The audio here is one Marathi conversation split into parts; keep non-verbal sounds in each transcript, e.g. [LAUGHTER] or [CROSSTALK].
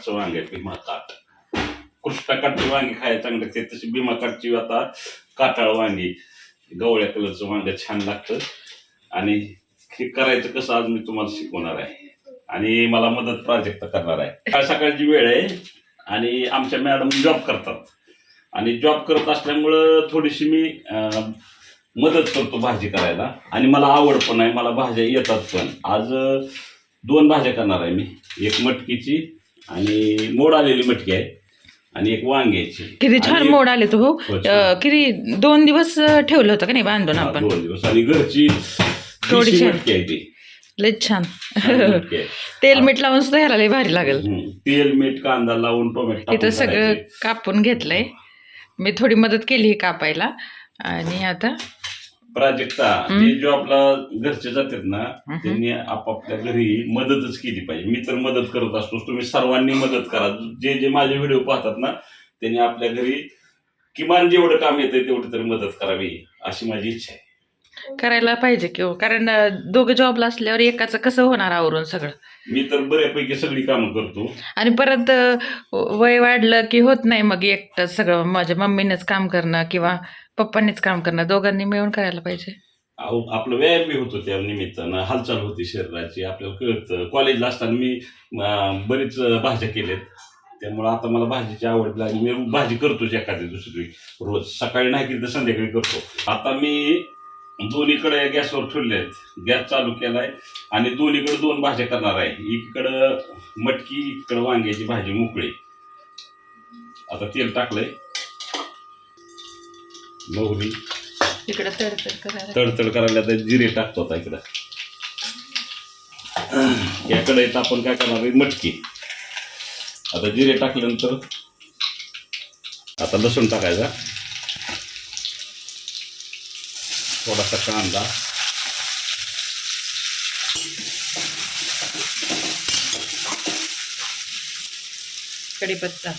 काटचं वांग आहे भीमा काट कृष्णा काटची वांगी खायला चांगले ते तशी भीमा काटची आता काटाळ वांगी गवळ्या कलरचं वांग छान लागतं. आणि हे करायचं कसं आज मी तुम्हाला शिकवणार आहे. आणि मला मदत प्राजक्त करणार आहे. सकाळ सकाळची वेळ आहे आणि आमच्या मॅडम जॉब करतात. आणि जॉब करत असल्यामुळं थोडीशी मी मदत करतो भाजी करायला. आणि मला आवड पण आहे मला भाज्या येतात पण. आज दोन भाज्या करणार आहे मी. एक मटकीची आणि मोड आलेली मटकी आहे. आणि एक वांग्याची किती छान आणि- मोड आले तू हो. हो, छान. अं, किती दोन दिवस अं, ठेवलं होतं का नाही बांधून हा, आपण? दोन दिवस. आणि घरची थोडीशी. देशी मटकी आहे ती. लयच छान. छान मटकी आहे. तेल मीठ लावून सुद्धा ह्याला लय भारी लागेल. हम्म. तेल मीठ कांदा लावून टोमॅटो इथं सगळं करायची. कापून घेतलंय. मी थोडी मदत केली ही कापायला. आणि आता प्राजक्ता. जे जॉबला घरचे जातात ना. त्यांनी आपापल्या घरी मदतच केली पाहिजे. मी तर मदत करत असतो तुम्ही सर्वांनी मदत करा. जे जे माझे व्हिडिओ पाहतात ना त्यांनी आपल्या घरी किमान जेवढं काम येतंय तेवढी तरी मदत करावी अशी माझी इच्छा आहे. करायला पाहिजे की हो. कारण अं, दोघं जॉबला असल्यावर एकाचं कसं होणार आवरून सगळं? मी तर बऱ्यापैकी सगळी कामं करतो. आणि परत अं, वय वाढलं की होत नाही मग एकटं सगळं. माझ्या मम्मीनेच काम करणं किंवा पप्पांनीच काम करणार. दोघांनी मिळून करायला पाहिजे. अहो, आपलं व्यायाम बी होतो त्या निमित्तानं. हालचाल होती शरीराची आपल्याला कळतं. कॉलेजला असताना मी अं, बरीच भाज्या केल्यात. त्यामुळं आता मला भाजीची आवड लागली. मी भाजी करतोच एखादी दुसरी. रोज. सकाळी नाही केली तर संध्याकाळी करतो. आता मी दोन्हीकडे गॅसवर ठेवले आहेत गॅस चालू केलाय आणि दोन्हीकडे दोन भाज्या करणार आहे. एकीकडं मटकी इकडं वांग्याची भाजी मोकळी. आता तेल टाकलंय. मोहरी इकडं तडतड करायला. तडतड करायला तर जिरे टाकतो आता इकडं. या कढईत आपण काय करणार आहे? मटकी. आता जिरे टाकल्यानंतर आता लसूण टाकायचा. थोडासा कांदा. कढीपत्ता.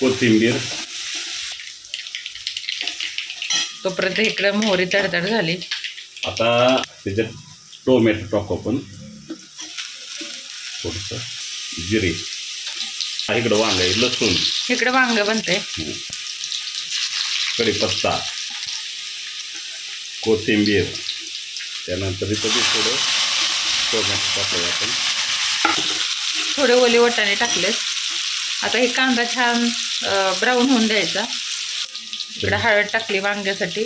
कोथिंबीर. तोपर्यंत इकडं मोहरी तडतड झाली. आता त्याच्यात टोमॅटो टाकू आपण. थोडस जिरे. हा इकडं वांग आहे लसूण. इकडं वांग बनते कढीपत्ता. कोथिंबीर. त्यानंतर इथं बी थोडं टोमॅटो टाकूया आपण. थोडे ओले वटाणे टाकलेत. आता हे कांदा छान ब्राऊन होऊन द्यायचा. इकडे हळद टाकली वांग्यासाठी.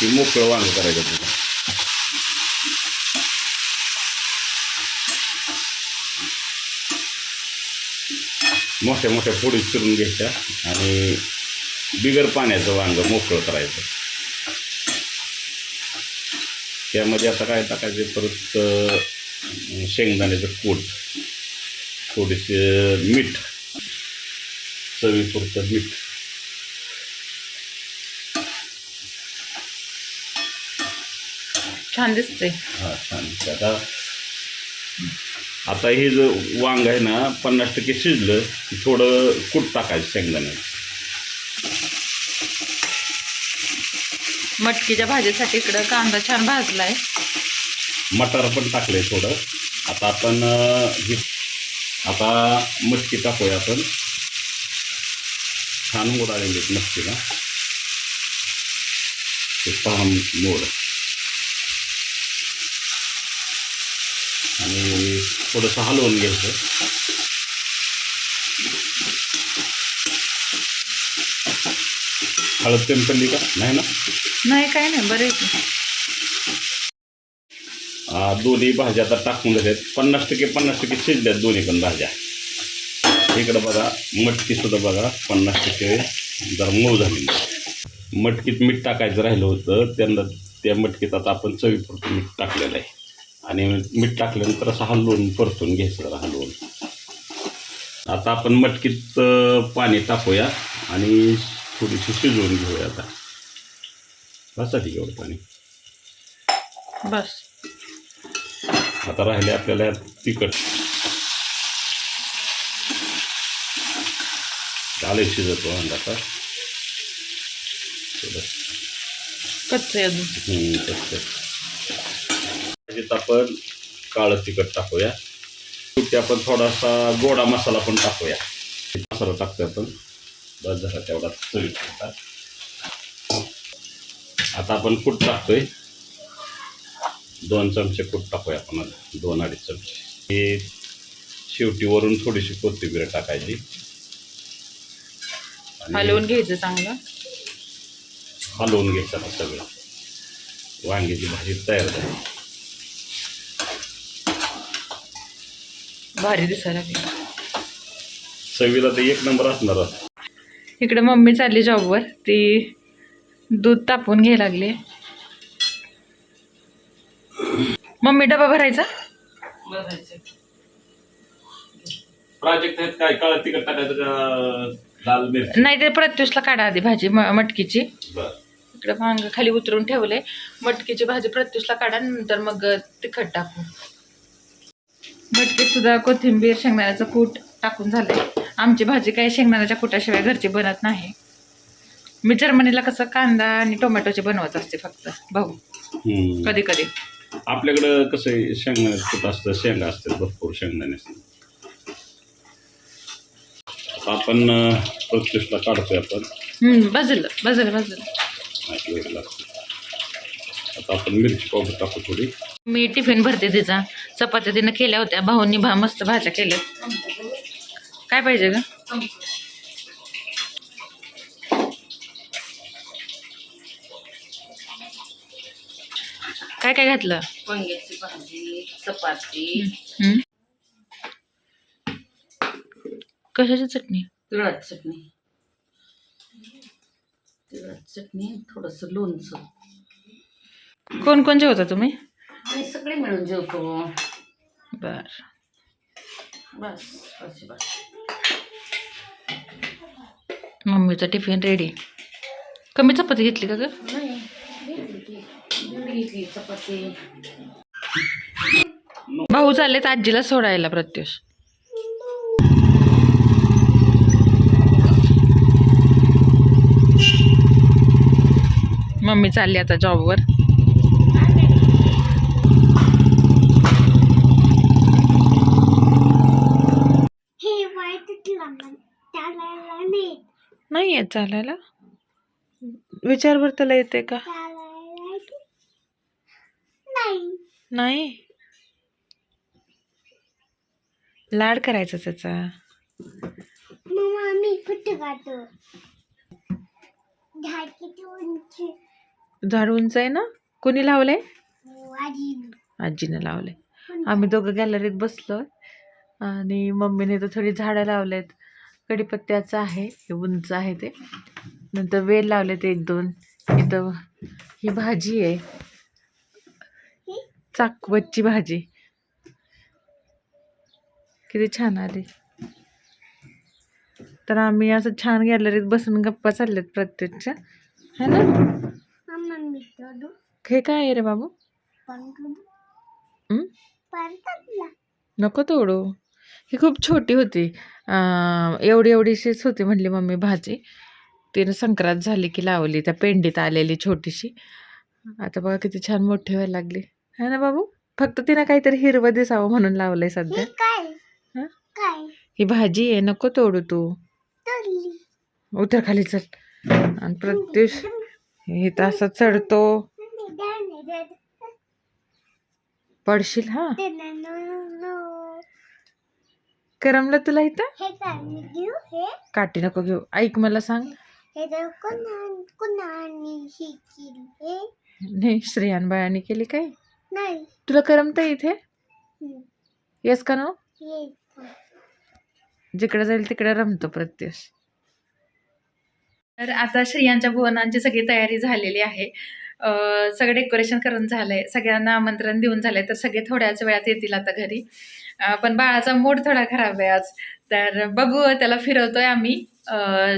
ती मोकळं वांग करायचं तुला. मोठ्या मोठ्या फोडी चिरून घ्यायच्या आणि बिगर पाण्याचं वांग मोकळं करायचं. त्यामध्ये आता काय टाकायचं? परत शेंगदाण्याचं कूट. थोडेसे मीठ चवीपुरतं मीठ. छान दिसते हा छान आता आता हे जो वांग आहे ना पन्नास टक्के शिजलं थोडं कूट टाकायचं शेंगदाण्याचं मटकीच्या भाजीसाठी इकडं कांदा छान भाजलाय. मटार पण टाकलंय थोडं. आता आपण हे आता मटकी टाकूया आपण छान मोड आलेली आहेत मटकीला. ते सहा मोड. आणि थोडंसं हलवून घ्यायचं. हळद कमी पडली का? नाही ना? नाही काय नाही बरे दोन्ही भाज्या आता टाकून झाल्यात पन्नास टक्के पन्नास टक्के शिजल्यात दोन्ही पण भाज्या. इकडं बघा मटकीसुद्धा बघा पन्नास टक्के जरा मऊ झाली. मटकीत मीठ टाकायचं राहिलं होतं त्यांना त्या मटकीत आता आपण चवीपुरतं मीठ टाकलेलं आहे. आणि मीठ टाकल्यानंतर असं हलवून परतून घ्यायचं जरा हलवून. आता आपण मटकीत पाणी टाकूया आणि थोडीशी शिजवून घेऊया आता. बसा एवढं पाणी. बस. आता राहिले आपल्याला तिखट. चालेल शिजतो अंडा थोडं. कच्चं अजून. आपण काळं तिखट टाकूया. शेवटी आपण थोडासा गोडा मसाला पण टाकूया. मसाला टाकतोय आपण. बस झाला तेवढा आता आपण कूट टाकतोय. दोन चमचे कूट टाकूया आपण. दोन अडीच चमचे. हे शेवटी वरून थोडीशी कोथिंबीर टाकायची. हलवून घ्यायचं चांगलं? हलवून घ्यायचं सगळं. वांग्याची भाजी तयार झाली. भारी दिसायला चवीला तर एक नंबर असणार. इकडे मम्मी चालली जॉबवर ती दूध तापवून घ्यायला लागली. मम्मी डबा भरायचा? प्रोजेक्ट आहेत काय? काळं तिखट टाकायचं का लाल मिरची? नाही ते प्रत्युषला काढा आधी भाजी म मटकीची. बरं. इकडे भांग खाली उतरून ठेवले. मटकीची भाजी प्रत्युषला काढा नंतर मग तिखट टाकू. मटकीत सुद्धा कोथिंबीर शेंगदाण्याचं कूट टाकून झालंय. आमची भाजी काही शेंगदाण्याच्या कुटाशिवाय घरची बनत नाही. मी जर्मनीला कसं कांदा आणि टोमॅटोची बनवत असते फक्त भाऊ. कधी कधी. आपल्याकडं कसं आहे शेंगदाण्याचं कुठं असतं शेंगा असतात भरपूर शेंगदाणे असतात. आपण प्रत्युषला काढतोय आपण. बाजूला बाजूला बाजूला आता आपण मिरची पावडर टाकू थोडी. मी टिफिन भरते तिचा. चपात्या तिनं केल्या होत्या. भाऊंनी भा मस्त भाज्या केल्या काय पाहिजे ग? काय काय घातलं? वांग्याची भाजी चपाती? कशाची चटणी? तिळाची चटणी. तिळाची चटणी थोडंसं लोणचं. कोण कोण जेवता तुम्ही? आणि सगळे मिळून जेवतो. बर. बस बस बस. मम्मीचा टिफिन रेडी कमी चपाती घेतली का ग? घेतली चपाती. भाऊ चाललेत आजीला सोडायला प्रत्युष. मम्मी चालली आता जॉबवर. हे नाही नाही येत. चालायला? विचार बरं त्याला येते का चालायला नाही. लाड करायचा त्याचा. मग कुठे उंची. झाड उंच आहे ना? कोणी लावलंय? आजी आजीनं. लावलंय. आम्ही दोघं गॅलरीत बसलो आणि मम्मीने तर थोडी झाडं लावलेत. कडीपत्त्याचं आहे हे उंच आहे ते. नंतर वेल लावलेत एक दोन. इथं ही भाजी आहे. चाकवतची भाजी. किती छान आली. तर आम्ही असं छान गॅलरीत बसून गप्पा चाललेत प्रत्येकच्या है ना? हे काय आहे रे बाबू? नको तोडू. ही खूप छोटी होती. एवढी एवढीशीच होती म्हणली मम्मी भाजी. तिनं संक्रांत झाली की लावली. त्या पेंडीत आलेली छोटीशी. आता बघा किती छान मोठी व्हायला लागली. है ना बाबू? फक्त तिनं काहीतरी हिरवं दिसावं म्हणून लावलंय सध्या. हे काय? हं? काय? ही भाजी आहे नको तोडू तू. तोडली. उतर खाली चल. आणि प्रत्युष हे तर असं चढतो पडशील हा? करमलं तुला इथं? हे काय मी घेऊ हे? काठी नको घेऊ. ऐक मला सांग. हे तर कोणा कोणाने शिकली हे? नाही श्रेयान बाळाने केली काय? नाही. तुला करमतं इथे. येस का नो जिकडे जाईल तिकडे रमतो प्रत्युष तर आता श्रियांच्या भुवनांची सगळी तयारी झालेली आहे. सगळं डेकोरेशन करून झालंय. सगळ्यांना आमंत्रण देऊन झालंय. तर सगळे थोड्याच वेळात येतील आता घरी. पण बाळाचा मूड थोडा खराब आहे आज. तर बघू त्याला फिरवतोय आम्ही.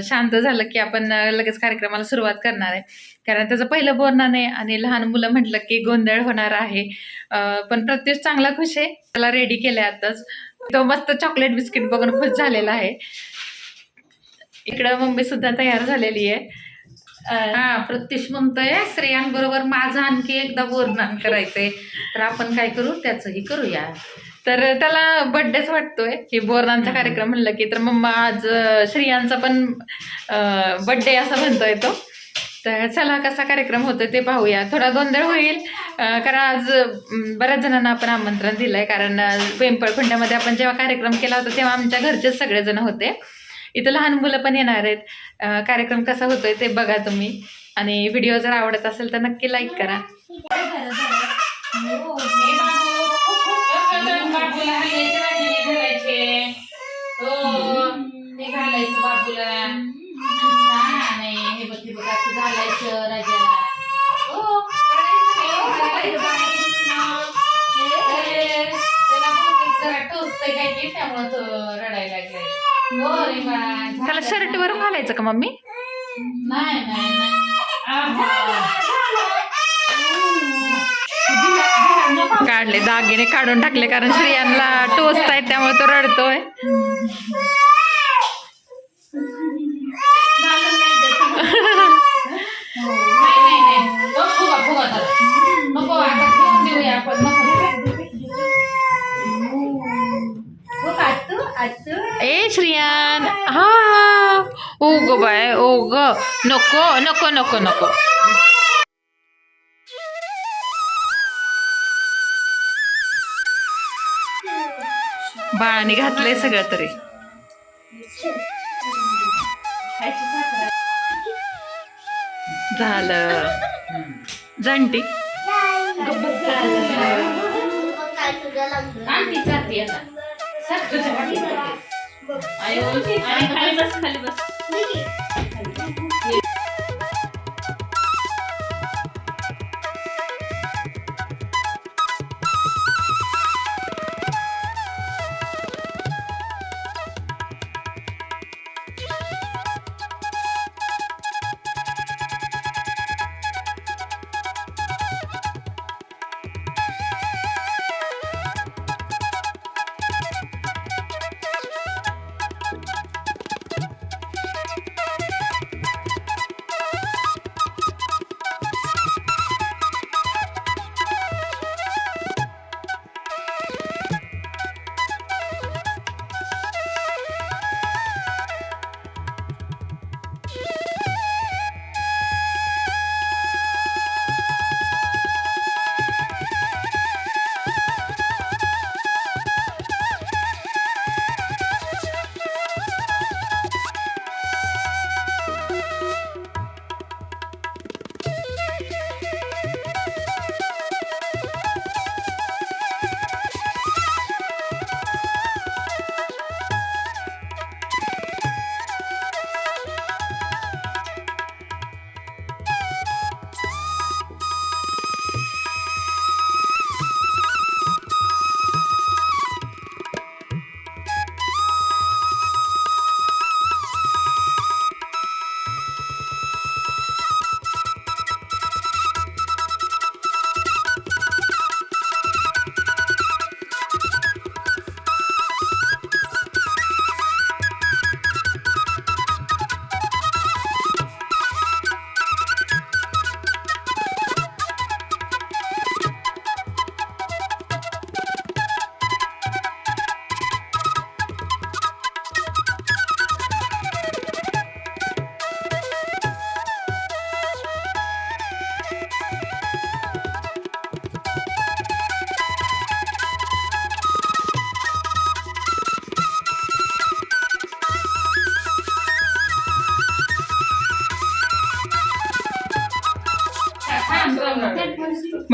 शांत झालं की आपण लगेच कार्यक्रमाला सुरुवात करणार आहे. कारण त्याचं पहिलं बोलणं आहे आणि लहान मुलं म्हटलं की गोंधळ होणार आहे. पण प्रत्युष चांगला खुश आहे. त्याला रेडी केलंय आताच. तो मस्त चॉकलेट बिस्किट बघून खुश झालेला आहे. इकडं मम्मी सुद्धा तयार झालेली आहे. हा प्रत्युष म्हणतोय स्त्रियांबरोबर माझं आणखी एकदा वर्णन करायचंय. तर आपण काय करू? त्याचंही करूया. तर त्याला बड्डेच वाटतोय. की बोरनांचा कार्यक्रम म्हणलं की तर मम्मा आज श्रियांचा पण बड्डे असं म्हणतोय तो. तर चला कसा कार्यक्रम होतोय ते पाहूया. थोडा गोंधळ होईल कारण आज बऱ्याच जणांना आपण आमंत्रण दिलंय. कारण अं, पिंपळखुंड्यामध्ये आपण जेव्हा कार्यक्रम केला होता तेव्हा आमच्या घरचेच सगळेजण होते. इथं लहान मुलं पण येणार आहेत. कार्यक्रम कसा होतोय ते बघा तुम्ही. आणि व्हिडिओ जर आवडत असेल तर नक्की लाईक करा. घालायचं बाबूला छान हे बघ हे बघ असं घालायचं राजाला. हो. हे, त्याला बहुतेक जरा टोचतंय काय की त्यामुळं तो रडायला लागलाय. हो रे बाळा त्याला शर्ट वरून घालायचं का मम्मी? नाही नाही नाही. आहा. काढले दागिने काढून टाकले कारण स्त्रियांना टोचत आहेत त्यामुळे तो रडतोय नाही नाही नाही नको फुगा फुगा तर. नको आता ठेवून देऊया आपण नको हो आतू आतू ए श्रियान हा ओ ग बाय ओ ग नको नको नको नको बाळाने घातलंय सगळं तरी झालं जंटी आंटी चालते आता आणि खाली बस. खाली बस.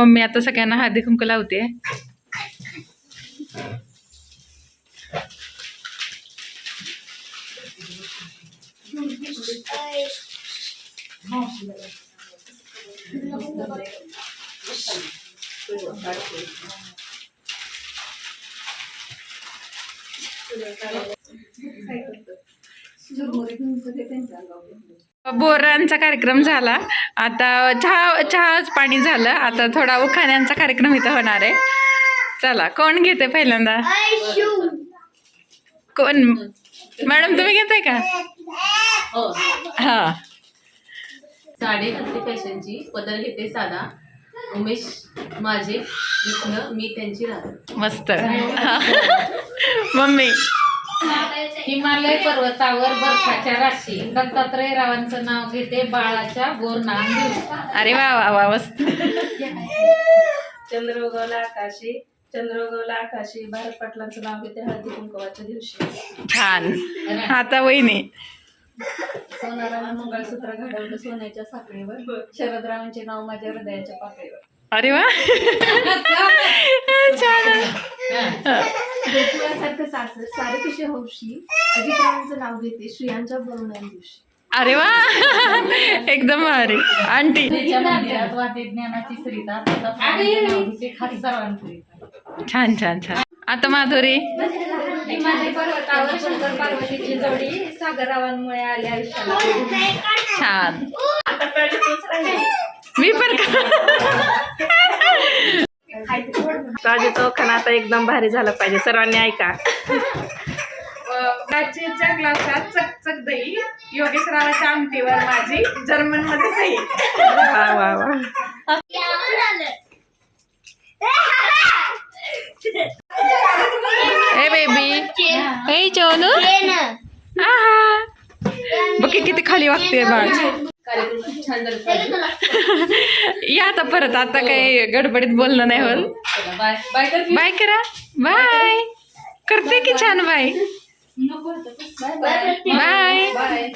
मम्मी आता सगळ्यांना हळदी कुंकू लावते. बोरांचा कार्यक्रम झाला. आता चहा चहाच पाणी झालं. आता थोडा उखाण्यांचा कार्यक्रम इथं होणार आहे. चला कोण घेते पहिल्यांदा? कोण? मॅडम तुम्ही घेताय का? हो. साडे घातली फॅशनची पदर घेते साधा. उमेश माझे मी त्यांची राहते मस्त. मम्मी. हिमालय पर्वतावर बर्फाच्या राशी. दत्तात्रय रावांचं नाव घेते बाळाच्या गोर नाम घेऊ अरे वा वा वा मस्त. चंद्र उगवला आकाशी चंद्र उगवला आकाशी भारत पाटलांचं नाव घेते हळदी कुंकवाच्या दिवशी. छान. आता वहिनी. सोनारानं मंगळसूत्र घडवलं सोन्याच्या साखळीवर. शरदरावांचे नाव माझ्या हृदयाच्या पाकळीवर. अरे वा. [LAUGHS] छान. गोकुळासारखं सासर सारे कशी हौशी अजितरावांचं नाव घेते श्रियांच्या बरोण्या दिवशी. अरे वा. एकदम भारी. आंटी. छान छान छान. आता माधुरी. हिमालय पर्वतावर शंकर पार्वतीची जोडी सागररावांमुळे आली आयुष्याला छान मी पण राजूचा खाना आता एकदम भारी झाला पाहिजे. सर्वांनी ऐका. काचेच्या ग्लासात चकचक दही योगेश्वराच्या आमटीवर माझी जर्मनमध्ये सही वा वा वा. ए बेबी ए चोनू आहा. बघ की किती खाली वागते बाळ. कार्यक्रम खूप छान झाला. या आता परत आता काही गडबडीत बोलणं नाही होत. बाय. बाय कर बाय करा. बाय. करते की छान बाय. नको बाय. बाय. बाय.